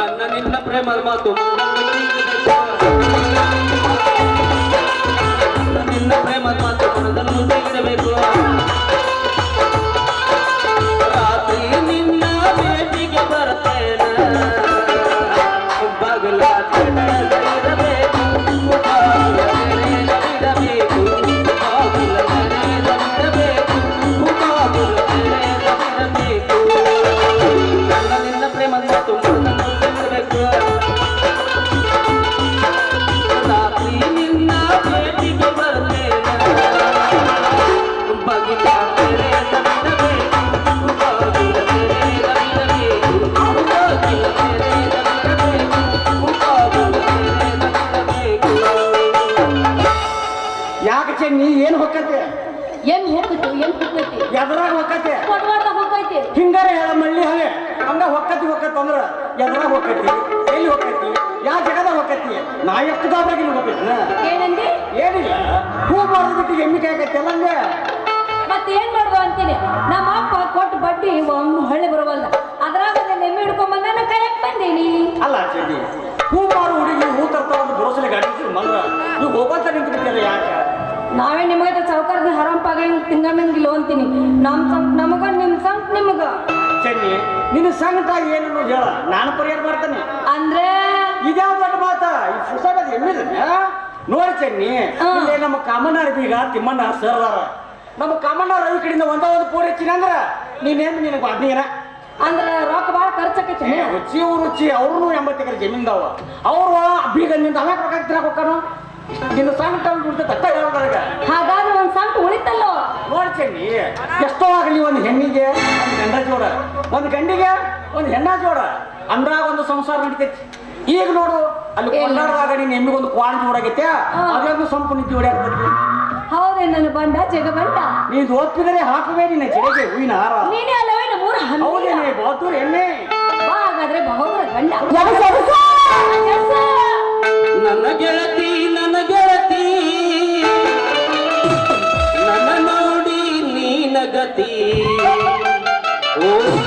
ನನ್ನ ನಿನ್ನ ಪ್ರೇಮದ ಮಾತು. ನನ್ನ ನಿನ್ನ ಪ್ರೇಮದ ಮಾತು. ಮನದನ್ನು ತೆಗೆಯಬೇಕು ನಾ ಎಷ್ಟು ಗಾಬರಾಗಿ ಹೋಗ್ಬೇಕು ಏನಂದಿ? ಏನಿಲ್ಲ. ಹೂ ಮಾಡೋದ್ ಬಿಟ್ಟು ಎಮ್ಮಿ ಕಾಯಕತ್ತಲ್ಲ ಹಂಗೆ ಮತ್ತೆ ಏನ್ ಮಾಡುವ ಅಂತೀನಿ? ನಮ್ಮ ಅಪ್ಪ ಕೊಟ್ಟು ಬಡ್ಡಿ ಹಳ್ಳಿ ಬರವಲ್ಲ ಅದ್ರಾಗ ನನ್ನ ಎಮ್ಮೆ ಹಿಡ್ಕೊಂಡ್ ಬಂದ ಕೈಯಕ್ ಬಂದೀನಿ. ಅಲ್ಲ ಚಂದಿ ಹೂ ಮಾರು ಹುಡುಗಿ ಹೂ ತರ್ತಾವ ಒಂದು ಬರೋಸಲಿ ಗಾಡಿ ಮಂದ್ರ ನೀವು ಹೋಗಂತ ನಿಂತು ಬಿಟ್ಟಿಲ್ಲ ಯಾಕೆ? ನಾವೇ ನಿಮಗೆ ಚೌಕರ್ದ ಹರಂಪಾಗ ತಿಂಗಂಗಿಲ್ಲ ಅಂತೀನಿ. ನಮ್ ಸಂಪ್ ನಮಗ ನಿಮ್ ಸಂಪ್ ನಿಮಗ. ಚೆನ್ನಿ ನಿನ್ನ ಸಂಕಟ ಏನನ್ನು ಹೇಳ. ನಾನು ಪರಿಹಾರ ಮಾಡ್ತೇನೆ. ಅಂದ್ರೆ ಇದ್ಯಾವ ದೊಡ್ಡ ಮಾತ? ಈ ಪುಸ್ತಕ ಎಮ್ಮಿದ ನೋಡಿ ಚೆನ್ನಿ. ಇಲ್ಲೇ ನಮ್ಮ ಕಾಮಣ್ಣ ಬೀಗ ತಿಮ್ಮಣ್ಣ ಸರ್ದಾರ ನಮ್ಮ ಕಾಮಣ್ಣ ರವಿ ಕಡೆಯಿಂದ ಒಂದ ಒಂದು ಪೂರ್ ಹೆಚ್ಚಿನ ಅಂದ್ರ ನೀನೇನು ನಿನಗೆ ಬಾದ್ನಿಗನ ಅಂದ್ರ ರೊಕ್ಕ ಬಾಳ ಖರ್ಚಾಕೈತಿ ರುಚಿ ಅವ್ರು ರುಚಿ ಅವ್ರು ಎಂಬತ್ತು ಎಕರೆ ಜಮೀನ್ದಾವ. ಅವ್ರು ಬೀಗ ನಿಂದ ಅವ ರೊಕ್ಕ ತಿನ್ನಕ್ ಹೋಗ್ತಾನು? ನಿನ್ನ ಸಂಕಟ ಬಿಡ್ತೈತೆ ಅತ್ತ ಹೇಳೋದ್ರಾಗ ಹಾಗಾದ್ರೆ ಒಂದ್ ಸಣ್ಣ ಉಳಿತಲ್ಲೋ? ನೋಡಿ ಚೆನ್ನಿ ಎಷ್ಟೋ ಆಗಲಿ ಒಂದು ಹೆಣ್ಣಿಗೆ ಒಂದು ಗಂಡ ಜೋಡ. ಒಂದು ಗಂಡಿಗೆ ಒಂದು ಹೆಣ್ಣ ಜೋಡ. ಅಂದ್ರಾಗ ಒಂದು ಸಂಸಾರ ನಡಿತೈತಿ. ಈಗ ನೋಡು ಅಲ್ಲಿ ಕೊಂಡಾಡುವಾಗ ನೀನ್ ಎಮ್ಮಿಗೆ ಒಂದು ಕ್ವಾಣ ಜೋಡಾಗೈತೆ ಸೊಂಪು ಅದ್ರಾಗ ಸಂಪು ನಿಂತು ಹೊಡ್ಯಾಕತ್ತೈತಿ ಹೌದೇ ನನ್ನ ಬಂಡ ಜಗ ಬಂಡ ನೀನ್ ಓದ್ತಿದ್ರೆ ಹಾಕುವೆ ನಿನ್ನ ಜಡೆಗೆ ಹೂವಿನ ಹಾರ. ನೀನೇ ಅಲ್ಲವೇನು ಮೂರ ಹೌದೇನೆ ಬಾತೂರ್ ಎಣ್ಣೆ ಬಾ ಹಾಗಾದ್ರೆ ಬಹುಗ್ರ ಗಂಡ. ನನ್ನ ಗೆಳತಿ ನನ್ನ ಗೆಳತಿ. ನನ್ನ ನೋಡಿ ನೀನ ಗತಿ. ಓಡಿ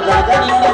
ಕೈದಾಗ ನಿನ್ನ